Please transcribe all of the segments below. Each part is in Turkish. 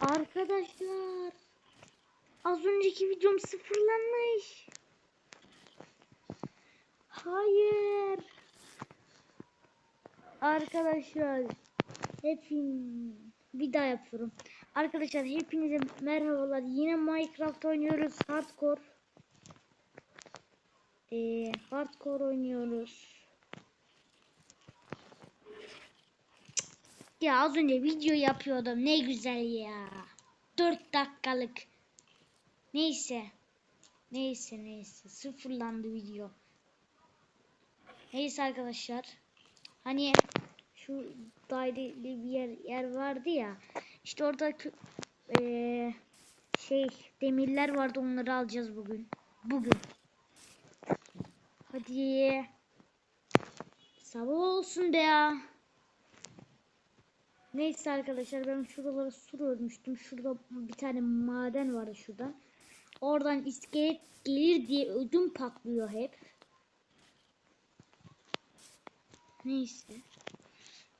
Arkadaşlar. Az önceki videom sıfırlanmış. Hayır. Arkadaşlar. Hepin bir daha yapıyorum. Arkadaşlar hepinize merhabalar. Yine Minecraft oynuyoruz. Hardcore. Ee, hardcore oynuyoruz. Ya az önce video yapıyordum. Ne güzel ya. 4 dakikalık. Neyse. Neyse neyse. Sıfırlandı video. Neyse arkadaşlar. Hani şu daireli bir yer, yer vardı ya. İşte orada eee, şey demirler vardı onları alacağız bugün. Bugün. Hadi. Sabah olsun be ya. Neyse arkadaşlar ben şuralara sur örmüştüm. Şurada bir tane maden vardı şurada. Oradan iskelet gelir diye ödüm patlıyor hep. Neyse.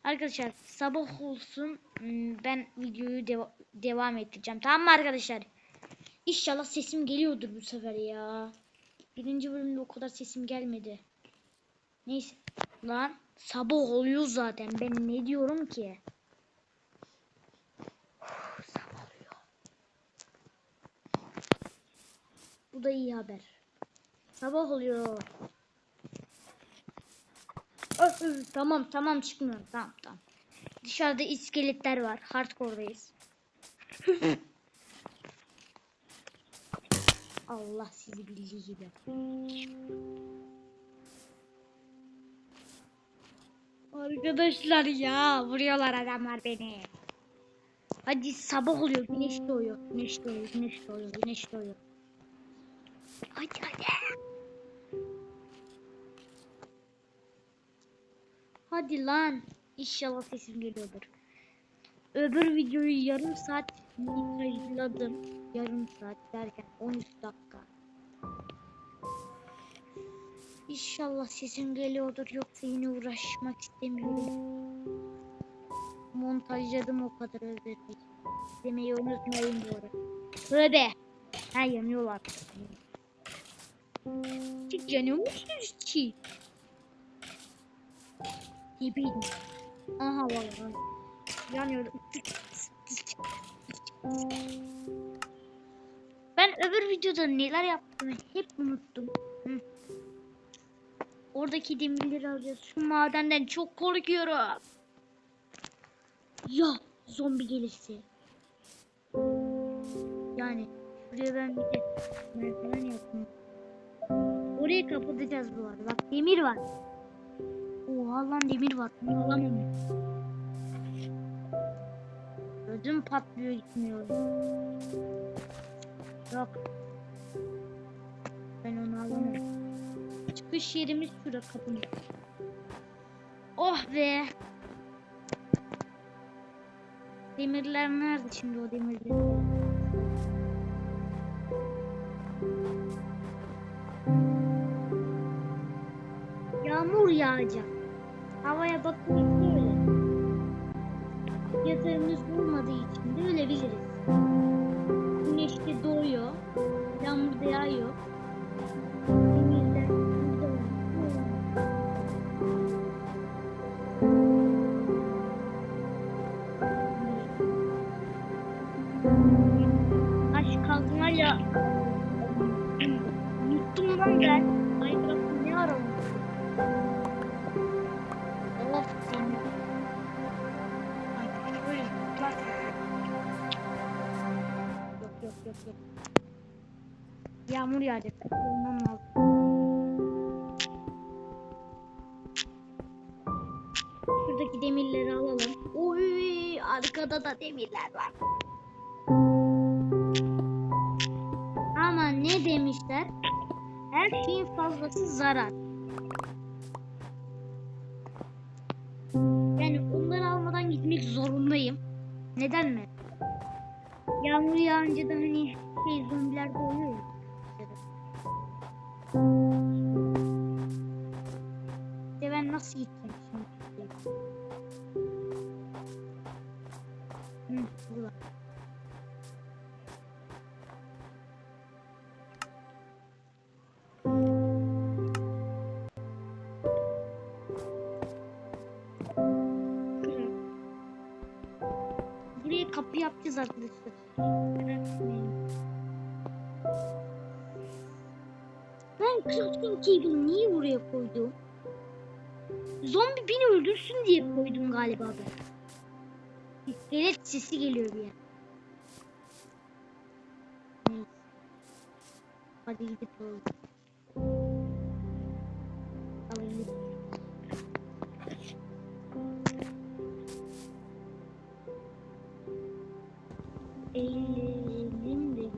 Arkadaşlar sabah olsun hmm, ben videoyu deva- devam ettireceğim. Tamam mı arkadaşlar? İnşallah sesim geliyordur bu sefer ya. Birinci bölümde o kadar sesim gelmedi. Neyse. Lan sabah oluyor zaten. Ben ne diyorum ki? Uf, sabah oluyor. Bu da iyi haber. Sabah oluyor. Öf, öf, tamam tamam çıkmıyorum. Tamam tamam. Dışarıda iskeletler var. Hardcore'dayız. Allah sizi bildiği gibi. Arkadaşlar ya vuruyorlar adamlar beni. Hadi sabah oluyor. Güneş doğuyor. Güneş doğuyor. Güneş doğuyor. Güneş doğuyor. Hadi lan. İnşallah sesim geliyordur. Öbür videoyu yarım saat montajladım. Yarım saat derken 13 dakika. İnşallah sesim geliyordur yoksa yine uğraşmak istemiyorum. Montajladım o kadar özür dilerim. Demeyi unutmayın bu arada. Tövbe. Ha yanıyorlar. Çık yanıyor musunuz ki? Gibiydim. Aha vallahi. Yanıyorum. Ben öbür videoda neler yaptığımı hep unuttum. Hı. Oradaki demirleri alacağız. Şu madenden çok korkuyorum. Ya zombi gelirse. Yani şuraya ben bir de merdiven yapayım. Orayı kapatacağız bu arada. Bak demir var. Oha lan demir var. Bunu alamam. Ödüm patlıyor gitmiyor. Yok. Ben onu alamam. Çıkış yerimiz şurada kapımız. Oh be. Demirler nerede şimdi o demirler? Yağacak. Havaya bakınca böyle. Yatağımız olmadığı için de ölebiliriz. Güneş de doğuyor. Yağmur da yağıyor. Demirler burada oluyor. Aç kalkma ya. Unuttum lan ben. Minecraft'ı ne ara Yok. Yağmur yağacak. Olmam lazım. Şuradaki demirleri alalım. Oy arkada da demirler var. Ama ne demişler? Her şeyin fazlası zarar. Yani onları almadan gitmek zorundayım. Neden mi? Yağmur yağınca da hani şey zombiler de. Ben crafting table niye buraya koydum? Zombi beni öldürsün diye koydum galiba ben. İskelet sesi geliyor bir yer. Hadi gidip oğlum. Eğilim de.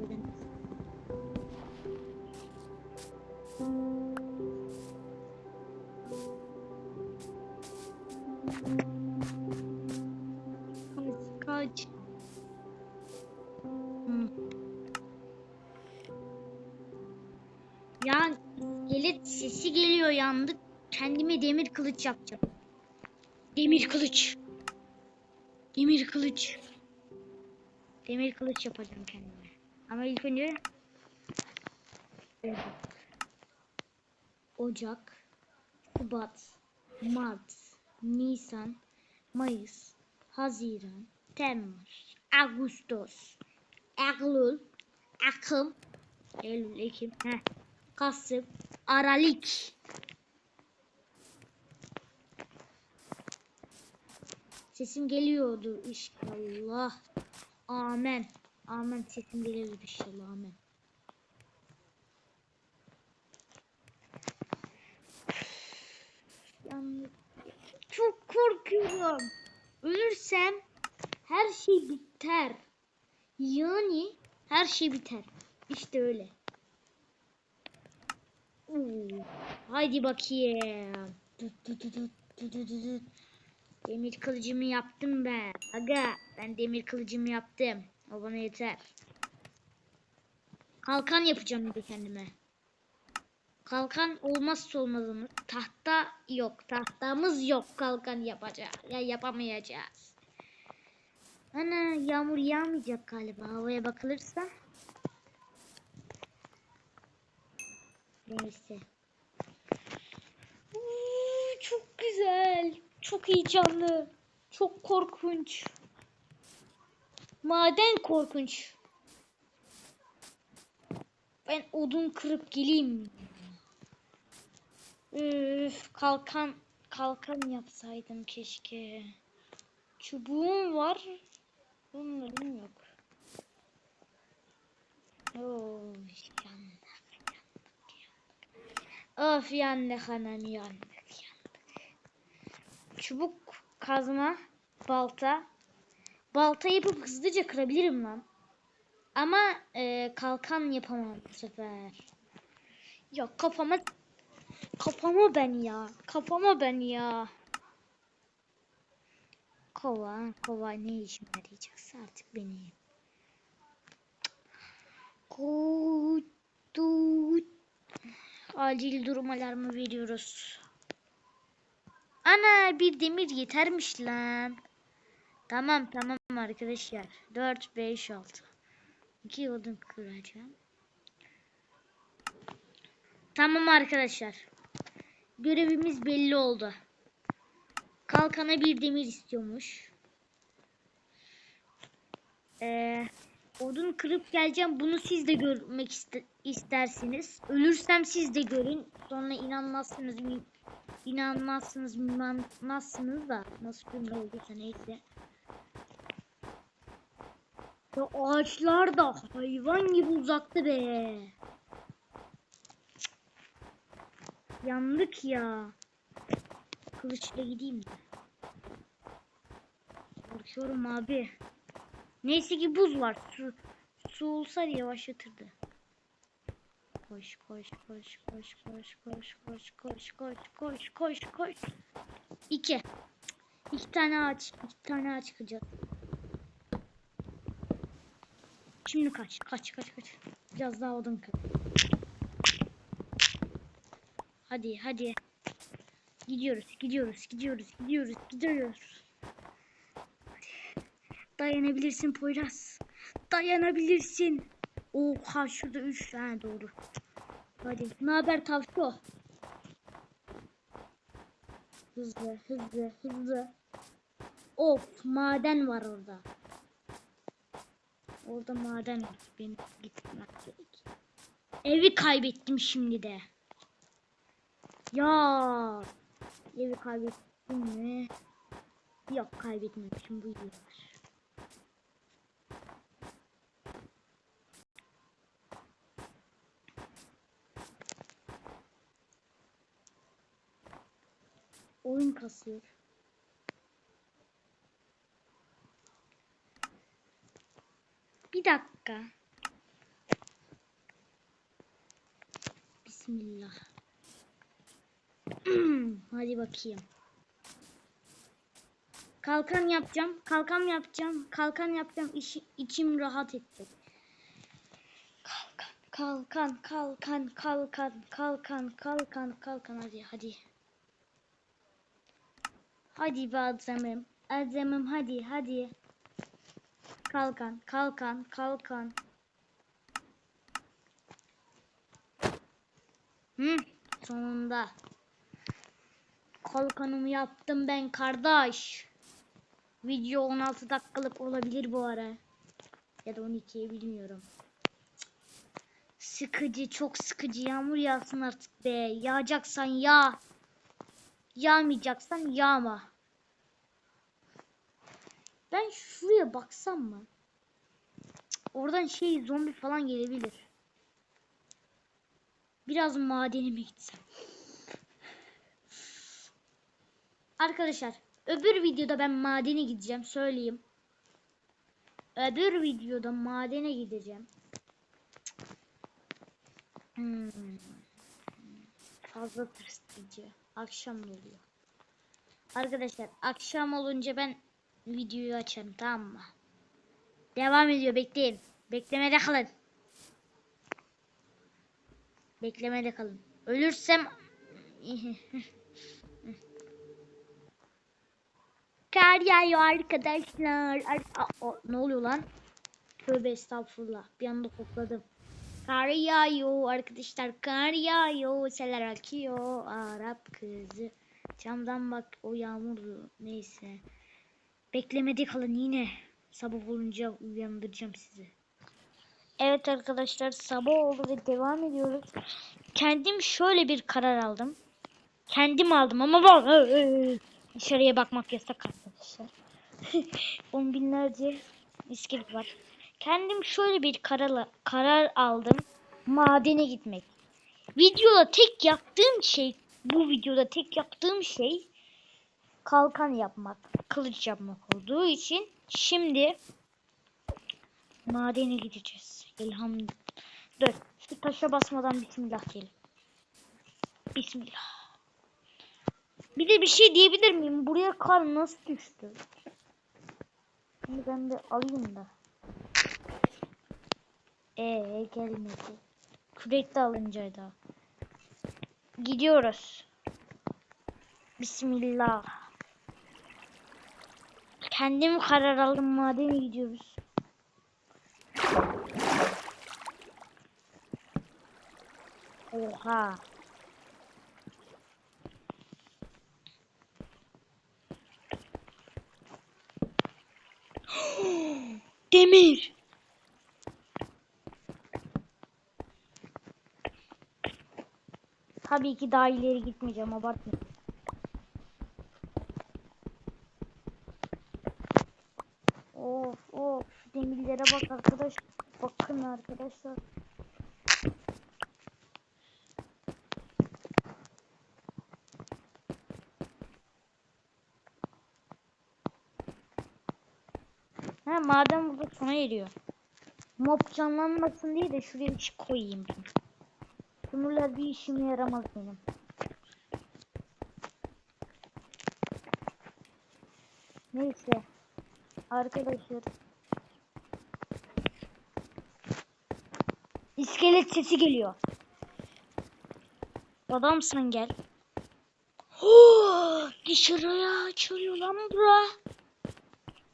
Ya iskelet sesi geliyor yandık. Kendime demir kılıç yapacağım. Demir kılıç. Demir kılıç yapacağım kendime. Ama ilk önce Ocak. Şubat, Mart, Nisan, Mayıs, Haziran, Temmuz, Ağustos, Eylül, Ekim, Eylül, Ekim, heh, Kasım, Aralık. Sesim geliyordu inşallah. Amen. Amen sesim geliyordu inşallah. Amen. Yani çok korkuyorum. Ölürsem her şey biter. Yani her şey biter. İşte öyle. Oo, Haydi bakayım. Tut, tut, tut, tut, tut, tut. Demir kılıcımı yaptım ben. Aga ben demir kılıcımı yaptım. O bana yeter. Kalkan yapacağım bir kendime. Kalkan olmazsa olmazımız. Tahta yok. Tahtamız yok kalkan yapacağız. Ya yapamayacağız. Ana yağmur yağmayacak galiba havaya bakılırsa. Neyse. Uuu, çok güzel. Çok heyecanlı. Çok korkunç. Maden korkunç. Ben odun kırıp geleyim. Üf, kalkan kalkan yapsaydım keşke. Çubuğum var. Bunların yok. Of yandık yandık yandık. Of yandık anam yandık yandık. Çubuk kazma balta. Balta yapıp hızlıca kırabilirim lan. Ama e, kalkan yapamam bu sefer. Ya kafama kafama ben ya. Kafama ben ya. Kova, kova ne işime yarayacaksa artık beni. Kutu. Acil durum alarmı veriyoruz. Ana bir demir yetermiş lan. Tamam tamam arkadaşlar. 4 5 6. 2 odun kıracağım. Tamam arkadaşlar. Görevimiz belli oldu. Kalkana bir demir istiyormuş. Ee, odun kırıp geleceğim. Bunu siz de görmek iste- istersiniz. Ölürsem siz de görün. Sonra inanmazsınız. inanmazsınız, inanmazsınız da nasıl cümle olduysa neyse. Ya ağaçlar da hayvan gibi uzakta be. Yandık ya. Kılıçla gideyim de. Korkuyorum abi. Neyse ki buz var. Su, su olsaydı yavaşlatırdı. Koş koş koş koş koş koş koş koş koş koş koş koş. İki. İki tane ağaç. iki tane ağaç çıkacak. Şimdi kaç kaç kaç kaç. Biraz daha odun kır. Hadi hadi. Gidiyoruz gidiyoruz gidiyoruz gidiyoruz gidiyoruz. Dayanabilirsin Poyraz. Dayanabilirsin. Oha şurada 3 tane doğru. Hadi. Ne haber tavşo? Hızlı hızlı hızlı. Of maden var orada. Orada maden var. Benim gitmek gerek. Evi kaybettim şimdi de. Ya evi kaybettim mi? Yok kaybetmemişim bu iyi var. Oyun kasıyor. Bir dakika. Bismillah. Hadi bakayım. Kalkan yapacağım. Kalkan yapacağım. Kalkan yapacağım. İşi, içim rahat etti. Kalkan, kalkan, kalkan, kalkan, kalkan, kalkan, kalkan. Hadi, hadi. Hadi be azamım. Azamım hadi, hadi. Kalkan, kalkan, kalkan. Hı, sonunda. Kalkanımı yaptım ben kardeş. Video 16 dakikalık olabilir bu ara. Ya da 12'ye bilmiyorum. Sıkıcı, çok sıkıcı. Yağmur yağsın artık be. Yağacaksan yağ. Yağmayacaksan yağma. Ben şuraya baksam mı? Oradan şey zombi falan gelebilir. Biraz madenime gitsem. Arkadaşlar öbür videoda ben madene gideceğim söyleyeyim. Öbür videoda madene gideceğim. Hmm. Fazla tırsıtıcı. Akşam oluyor. Arkadaşlar akşam olunca ben videoyu açarım tamam mı? Devam ediyor bekleyin. Beklemede kalın. Beklemede kalın. Ölürsem Kar yağıyor arkadaşlar. Ar- Aa, o- ne oluyor lan? Tövbe estağfurullah. Bir anda kokladım. Kar yağıyor arkadaşlar. Kar yağıyor. Seller akıyor. Arap kızı. Camdan bak o yağmurdu. Neyse. Beklemede kalın yine. Sabah olunca uyandıracağım sizi. Evet arkadaşlar sabah oldu ve devam ediyoruz. Kendim şöyle bir karar aldım. Kendim aldım ama bak dışarıya bakmak yasak arkadaşlar. On binlerce iskelet var. Kendim şöyle bir karar, karar aldım. Madene gitmek. Videoda tek yaptığım şey bu videoda tek yaptığım şey kalkan yapmak, kılıç yapmak olduğu için şimdi madene gideceğiz. Elhamdülillah. Dur. Şu taşa basmadan bismillah diyelim. Bismillah. Bir de bir şey diyebilir miyim? Buraya kar nasıl düştü? Şimdi ben de alayım da. Ee gelmedi. Kürek de alınca da. Gidiyoruz. Bismillah. Kendim karar aldım madene gidiyoruz. Oha. Demir. Tabii ki daha ileri gitmeyeceğim abartma. Of of şu demirlere bak arkadaş. Bakın arkadaşlar. Ha madem burada sona eriyor. Mob canlanmasın diye de şuraya bir şey koyayım. Kömürler bir işime yaramaz benim. Neyse. Arkadaşlar. İskelet sesi geliyor. Adamsın gel. Oh, dışarıya açılıyor lan bura.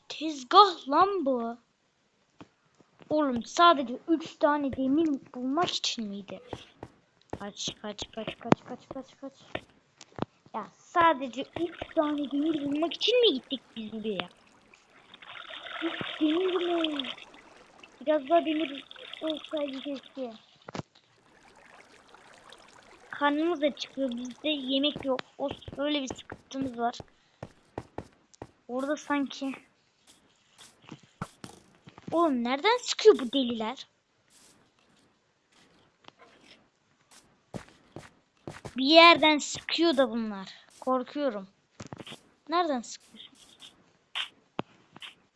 Tezgah lan bu. Oğlum sadece 3 tane demir bulmak için miydi? Kaç kaç kaç kaç kaç kaç kaç. Ya Sadece 3 tane demir bulmak için mi gittik biz buraya? Demir mi? Biraz daha demir keşke. Karnımız da çıkıyor. Bizde yemek yok. O öyle bir sıkıntımız var. Orada sanki Oğlum nereden sıkıyor bu deliler? Bir yerden sıkıyor da bunlar. Korkuyorum. Nereden sıkıyor?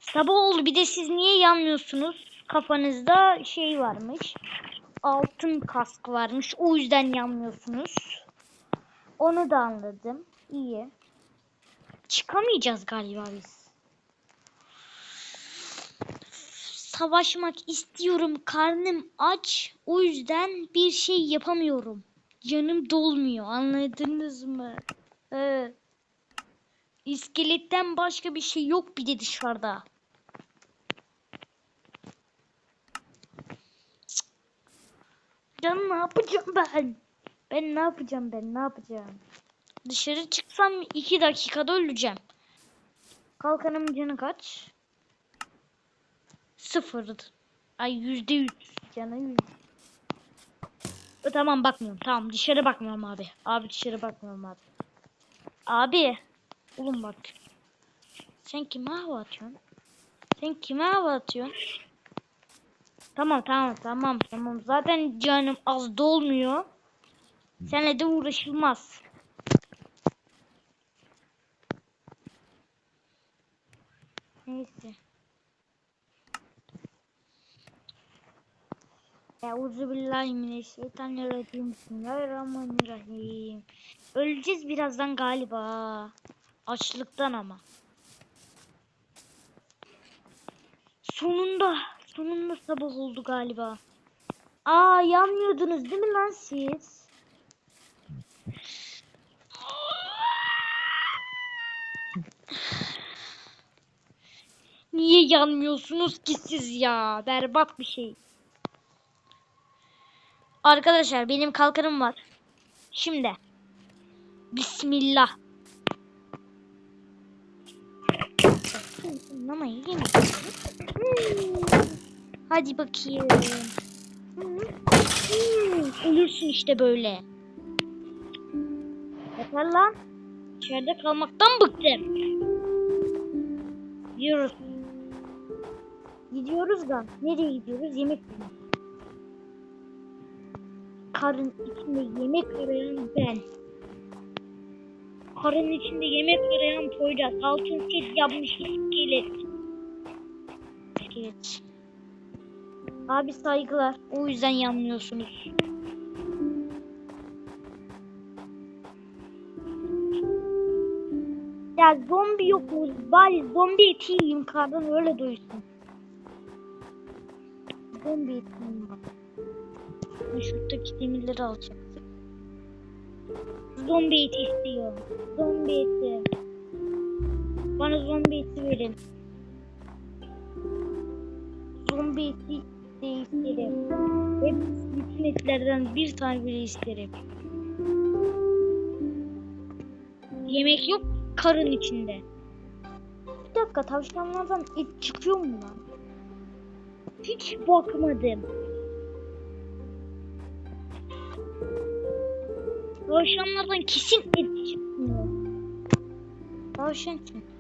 Sabah oldu bir de siz niye yanmıyorsunuz? Kafanızda şey varmış. Altın kask varmış. O yüzden yanmıyorsunuz. Onu da anladım. İyi. Çıkamayacağız galiba biz. Savaşmak istiyorum. Karnım aç. O yüzden bir şey yapamıyorum. Canım dolmuyor. Anladınız mı? Evet. İskeletten başka bir şey yok bir de dışarıda. Canım ne yapacağım ben? Ben ne yapacağım ben ne yapacağım? Dışarı çıksam iki dakikada öleceğim. Kalkanımın canı kaç? Sıfır. Ay yüzde yüz canı yüz. E, Tamam bakmıyorum. Tamam dışarı bakmıyorum abi. Abi dışarı bakmıyorum abi. Abi. Oğlum bak. Sen kime hava atıyorsun? Sen kime hava atıyorsun? Tamam tamam tamam tamam. Zaten canım az dolmuyor. Seninle de uğraşılmaz. Neyse. Euzu billahi mineşşeytanirracim. Bismillahirrahmanirrahim. Öleceğiz birazdan galiba. Açlıktan ama. Sonunda, sonunda sabah oldu galiba. Aa yanmıyordunuz değil mi lan siz? Niye yanmıyorsunuz ki siz ya? Berbat bir şey. Arkadaşlar benim kalkanım var. Şimdi. Bismillah. Ama mi? Hmm. Hadi bakayım. Hmm. Ölürsün işte böyle. Yeter lan. İçeride kalmaktan bıktım. Gidiyoruz. Gidiyoruz da. Nereye gidiyoruz? Yemek yemeye. Karın içinde yemek arayan ben. Karın içinde yemek arayan Poyraz. Altın set yapmış iskelet. İskelet. Abi saygılar. O yüzden yanmıyorsunuz. Ya zombi yok mu? Bari zombi eti yiyeyim kardan öyle doysun. Zombi eti yiyeyim bak. Şuradaki demirleri alacaktık. Zombi eti istiyor. Zombi eti. Bana zombi eti verin. Zombi eti de isterim. Hep bütün etlerden bir tane bile isterim. Yemek yok karın içinde. Bir dakika tavşanlardan et çıkıyor mu lan? Hiç bakmadım. Tavşanlardan kesin et çıkmıyor. Tavşan kim?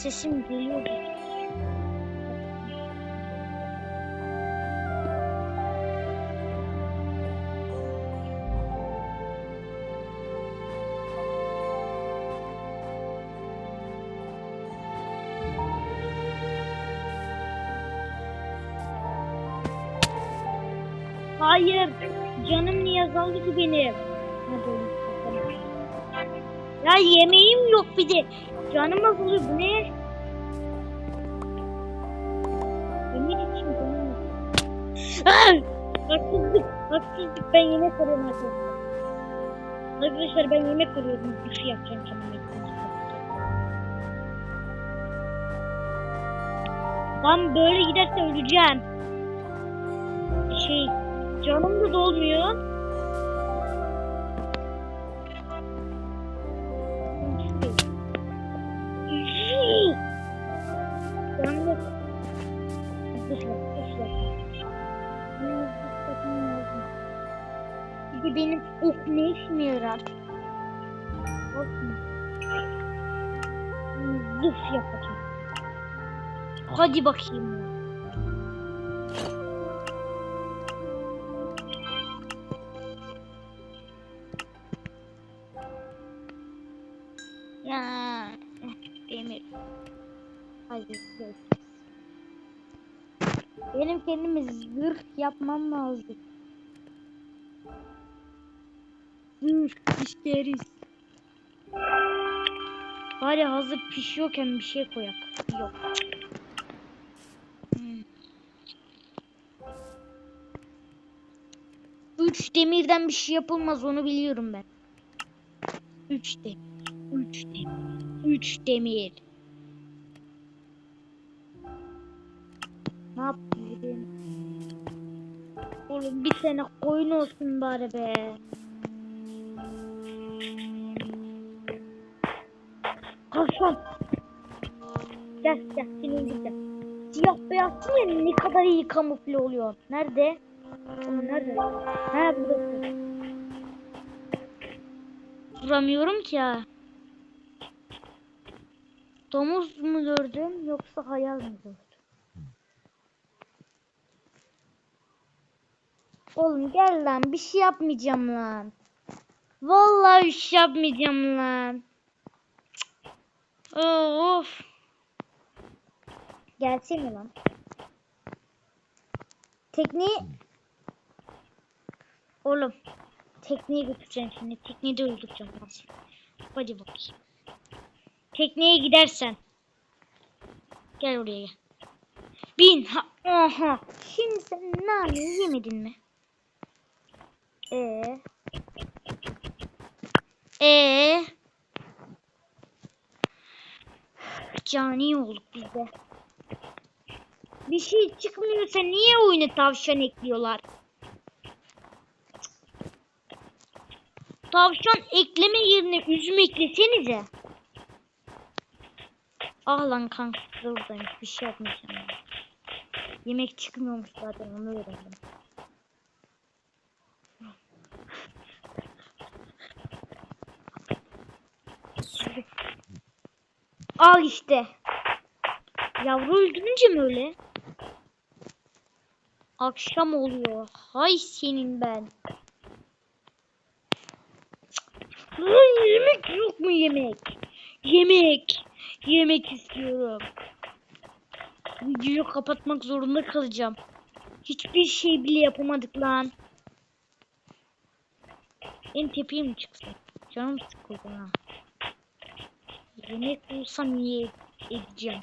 Sesim geliyor. Hayır. Canım niye azaldı ki benim? Böyle. Ya yemeğim yok bir de. Canım azalıyor bu ne? Yemek için canım yok. Ah! Haksızlık, haksızlık. Ben yemek arıyorum arkadaşlar. Arkadaşlar ben yemek arıyorum. Bir şey yapacağım kendime. Lan böyle giderse öleceğim. Şey, canım da dolmuyor. Hadi bakayım. Ya demir. Hadi. Benim kendime zırh yapmam lazım. Zırh isteriz. Bari hazır pişiyorken bir şey koyak. Yok. Üç demirden bir şey yapılmaz onu biliyorum ben. Üç demir. Üç demir. Üç demir. Ne yapayım? Oğlum bir tane koyun olsun bari be. Kalkan. Gel gel seni öldüreceğim. Siyah beyaz ya ne kadar iyi kamufle oluyor. Nerede? Oğlum nerede? Ha burada. Vuramıyorum ki ya. Domuz mu gördüm yoksa hayal mi gördüm? Oğlum gel lan bir şey yapmayacağım lan. Vallahi bir şey yapmayacağım lan. Of. Gelsene lan. Tekneyi... Oğlum. Tekneye götüreceğim şimdi. Tekneyi de öldüreceğim. seni. Hadi bakayım. Tekneye gidersen. Gel oraya gel. Bin. Ha, aha. Şimdi sen nane yemedin mi? Ee. Ee. Cani olduk biz de. Bir şey çıkmıyorsa niye oyuna tavşan ekliyorlar? Tavşan ekleme yerine üzüm eklesenize. Ah lan kanka kırıldaymış bir şey yapmayacağım. ya. Yemek çıkmıyormuş zaten onu öğrendim. Al işte. Yavru öldürünce mi öyle? Akşam oluyor. Hay senin ben. Lan yemek yok mu yemek? Yemek. Yemek istiyorum. Videoyu kapatmak zorunda kalacağım. Hiçbir şey bile yapamadık lan. En tepeye mi çıksın? Canım sıkıldı ha. Yemek bulsam iyi edeceğim.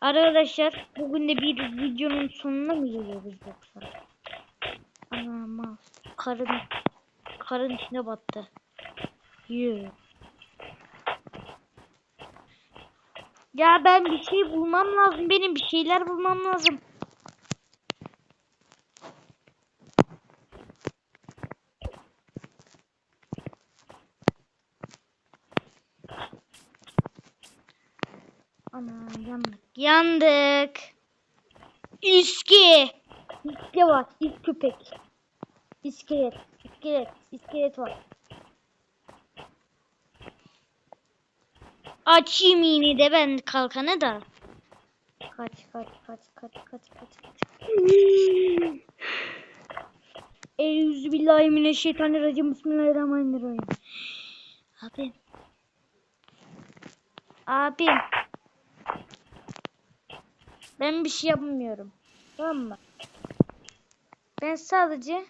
Arkadaşlar bugün de bir videonun sonuna mı geliyoruz yoksa? Anam karın karın içine battı. Yuh. Ya ben bir şey bulmam lazım. Benim bir şeyler bulmam lazım. Ana yandık. Yandık. İski. İski var. İsk köpek. İskelet. İskelet. İskelet var. Açayım yine de ben kalkanı da. Kaç kaç kaç kaç kaç kaç kaç. Euzubillahimineşşeytanirracim. Bismillahirrahmanirrahim. Abi. Abi. Ben bir şey yapmıyorum. Tamam mı? Ben sadece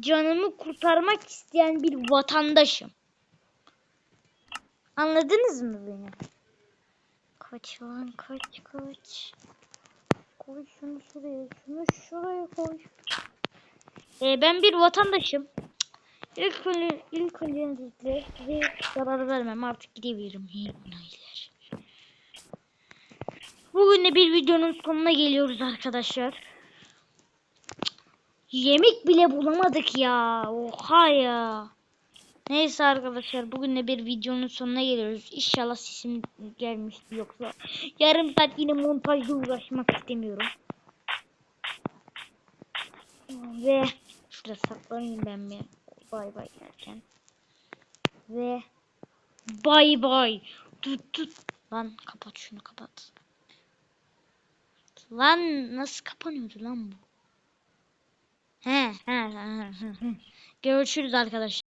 canımı kurtarmak isteyen bir vatandaşım. Anladınız mı beni? Kaç lan kaç kaç. Koy şunu şuraya, şunu şuraya koy. Ee, ben bir vatandaşım. İlk önce, ilk öncelikle size zarar vermem. Artık gidebilirim. Heyler. Bugün de bir videonun sonuna geliyoruz arkadaşlar. Yemek bile bulamadık ya. Oha ya. Neyse arkadaşlar bugün de bir videonun sonuna geliyoruz. İnşallah sesim gelmişti yoksa yarım saat yine montajla uğraşmak istemiyorum. Ve şurada saklanayım ben bir bay bay derken. Ve bay bay. Tut tut. Lan kapat şunu kapat. Lan nasıl kapanıyordu lan bu? He he he he. Görüşürüz arkadaşlar.